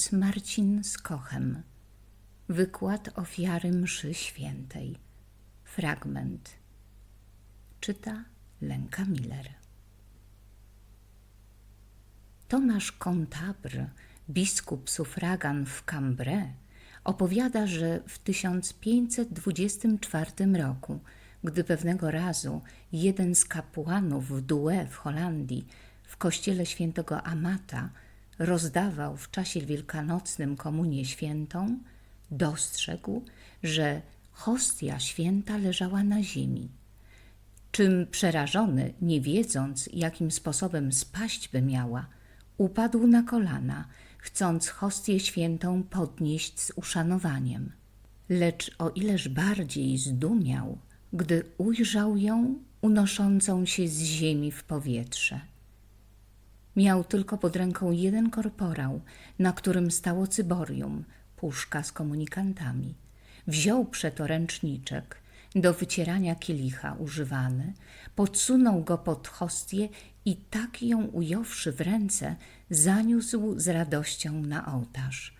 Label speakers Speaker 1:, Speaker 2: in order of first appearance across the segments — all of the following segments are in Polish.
Speaker 1: ksiądz Marcin z Kochem. Wykład ofiary mszy świętej. Fragment. Czyta Lenka Miller. Tomasz Contabr, biskup sufragan w Cambrai, opowiada, że w 1524 roku, gdy pewnego razu jeden z kapłanów w Douai w Holandii w kościele świętego Amata rozdawał w czasie wielkanocnym komunię świętą, dostrzegł, że hostia święta leżała na ziemi. Czym przerażony, nie wiedząc, jakim sposobem spaść by miała, upadł na kolana, chcąc hostię świętą podnieść z uszanowaniem. Lecz o ileż bardziej zdumiał, gdy ujrzał ją unoszącą się z ziemi w powietrze. Miał tylko pod ręką jeden korporał, na którym stało cyborium, puszka z komunikantami. Wziął przeto ręczniczek, do wycierania kielicha używany, podsunął go pod hostię i tak ją ująwszy w ręce, zaniósł z radością na ołtarz.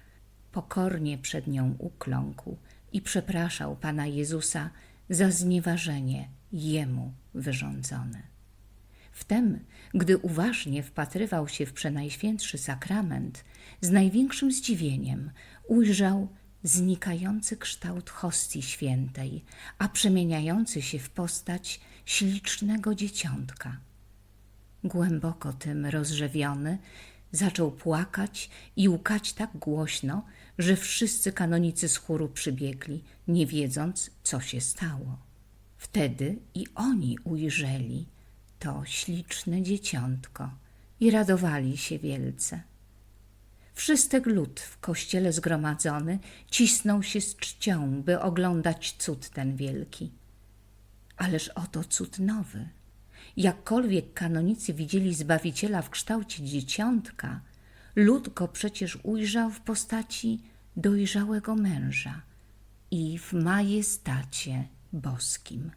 Speaker 1: Pokornie przed nią ukląkł i przepraszał Pana Jezusa za znieważenie Jemu wyrządzone. Wtem, gdy uważnie wpatrywał się w przenajświętszy sakrament, z największym zdziwieniem ujrzał znikający kształt hostii świętej, a przemieniający się w postać ślicznego dzieciątka. Głęboko tym rozrzewiony, zaczął płakać i łkać tak głośno, że wszyscy kanonicy z chóru przybiegli, nie wiedząc, co się stało. Wtedy i oni ujrzeli to śliczne dzieciątko i radowali się wielce. Wszystek lud w kościele zgromadzony cisnął się z czcią, by oglądać cud ten wielki. Ależ oto cud nowy. Jakkolwiek kanonicy widzieli Zbawiciela w kształcie dzieciątka, lud go przecież ujrzał w postaci dojrzałego męża i w majestacie boskim.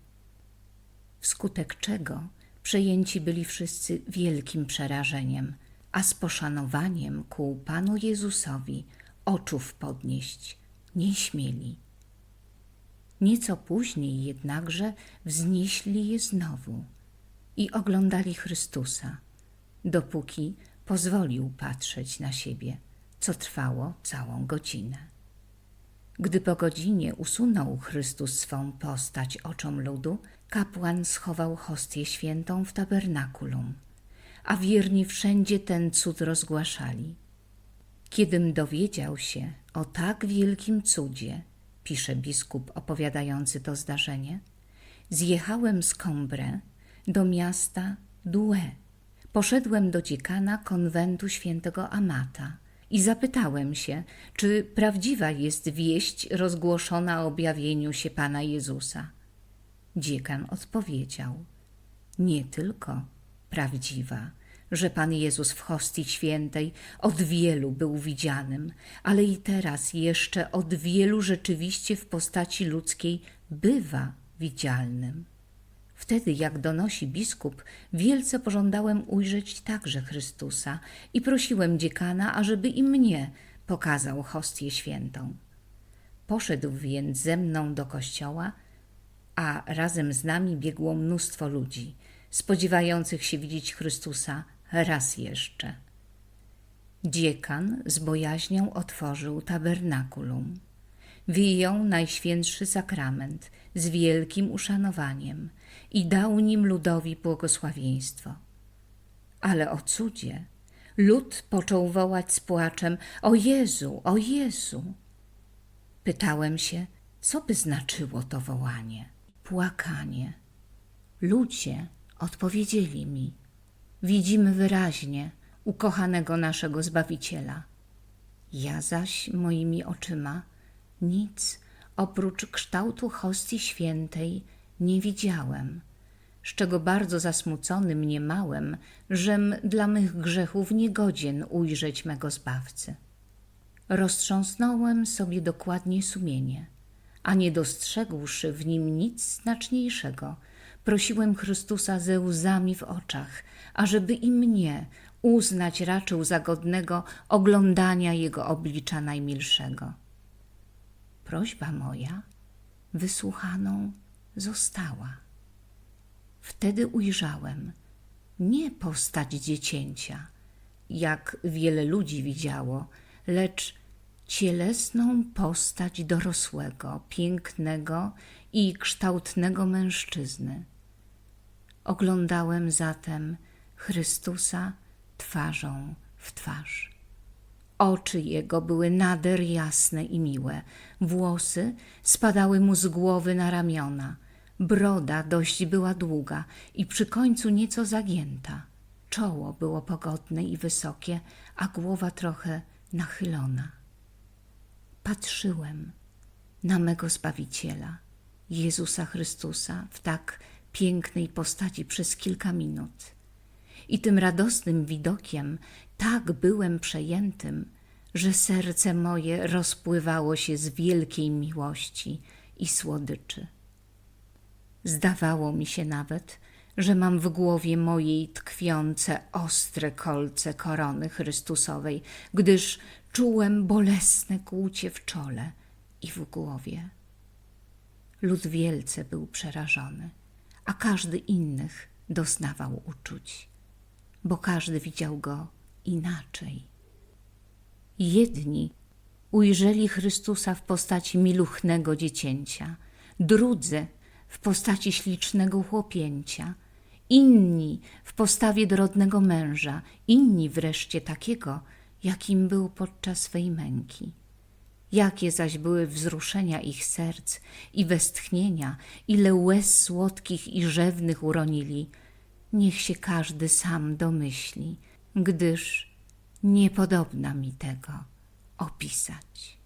Speaker 1: Wskutek czego przejęci byli wszyscy wielkim przerażeniem – a z poszanowaniem ku Panu Jezusowi oczów podnieść nie śmieli. Nieco później jednakże wznieśli je znowu i oglądali Chrystusa, dopóki pozwolił patrzeć na siebie, co trwało całą godzinę. Gdy po godzinie usunął Chrystus swą postać oczom ludu, kapłan schował hostię świętą w tabernakulum – a wierni wszędzie ten cud rozgłaszali. Kiedym dowiedział się o tak wielkim cudzie, pisze biskup opowiadający to zdarzenie, zjechałem z Combre do miasta Douai. Poszedłem do dziekana konwentu świętego Amata i zapytałem się, czy prawdziwa jest wieść rozgłoszona o objawieniu się Pana Jezusa. Dziekan odpowiedział: Nie tylko prawdziwa, że Pan Jezus w hostii świętej od wielu był widzianym, ale i teraz jeszcze od wielu rzeczywiście w postaci ludzkiej bywa widzialnym. Wtedy, jak donosi biskup, wielce pożądałem ujrzeć także Chrystusa i prosiłem dziekana, ażeby i mnie pokazał hostię świętą. Poszedł więc ze mną do kościoła, a razem z nami biegło mnóstwo ludzi – spodziewających się widzieć Chrystusa raz jeszcze. Dziekan z bojaźnią otworzył tabernakulum. Wyjął najświętszy sakrament z wielkim uszanowaniem i dał nim ludowi błogosławieństwo. Ale o cudzie lud począł wołać z płaczem: O Jezu, o Jezu! Pytałem się, co by znaczyło to wołanie, płakanie. Ludzie Odpowiedzieli mi: Widzimy wyraźnie ukochanego naszego Zbawiciela. Ja zaś moimi oczyma nic oprócz kształtu hostii świętej nie widziałem, z czego bardzo zasmucony mniemałem, żem dla mych grzechów niegodzien ujrzeć mego Zbawcy. Roztrząsnąłem sobie dokładnie sumienie, a nie dostrzegłszy w nim nic znaczniejszego – prosiłem Chrystusa ze łzami w oczach, ażeby i mnie uznać raczył za godnego oglądania jego oblicza najmilszego. Prośba moja wysłuchaną została. Wtedy ujrzałem nie postać dziecięcia, jak wiele ludzi widziało, lecz cielesną postać dorosłego, pięknego i kształtnego mężczyzny. Oglądałem zatem Chrystusa twarzą w twarz. Oczy jego były nader jasne i miłe, włosy spadały mu z głowy na ramiona, broda dość była długa i przy końcu nieco zagięta. Czoło było pogodne i wysokie, a głowa trochę nachylona. Patrzyłem na mego Zbawiciela, Jezusa Chrystusa, w tak pięknej postaci przez kilka minut. I tym radosnym widokiem tak byłem przejętym, że serce moje rozpływało się z wielkiej miłości i słodyczy. Zdawało mi się nawet, że mam w głowie mojej tkwiące ostre kolce korony Chrystusowej, gdyż czułem bolesne kłucie w czole i w głowie. Lud wielce był przerażony, a każdy innych doznawał uczuć, bo każdy widział go inaczej. Jedni ujrzeli Chrystusa w postaci miluchnego dziecięcia, drudzy w postaci ślicznego chłopięcia, inni w postawie dorodnego męża, inni wreszcie takiego, jakim był podczas swej męki. Jakie zaś były wzruszenia ich serc i westchnienia, ile łez słodkich i rzewnych uronili, niech się każdy sam domyśli, gdyż niepodobna mi tego opisać.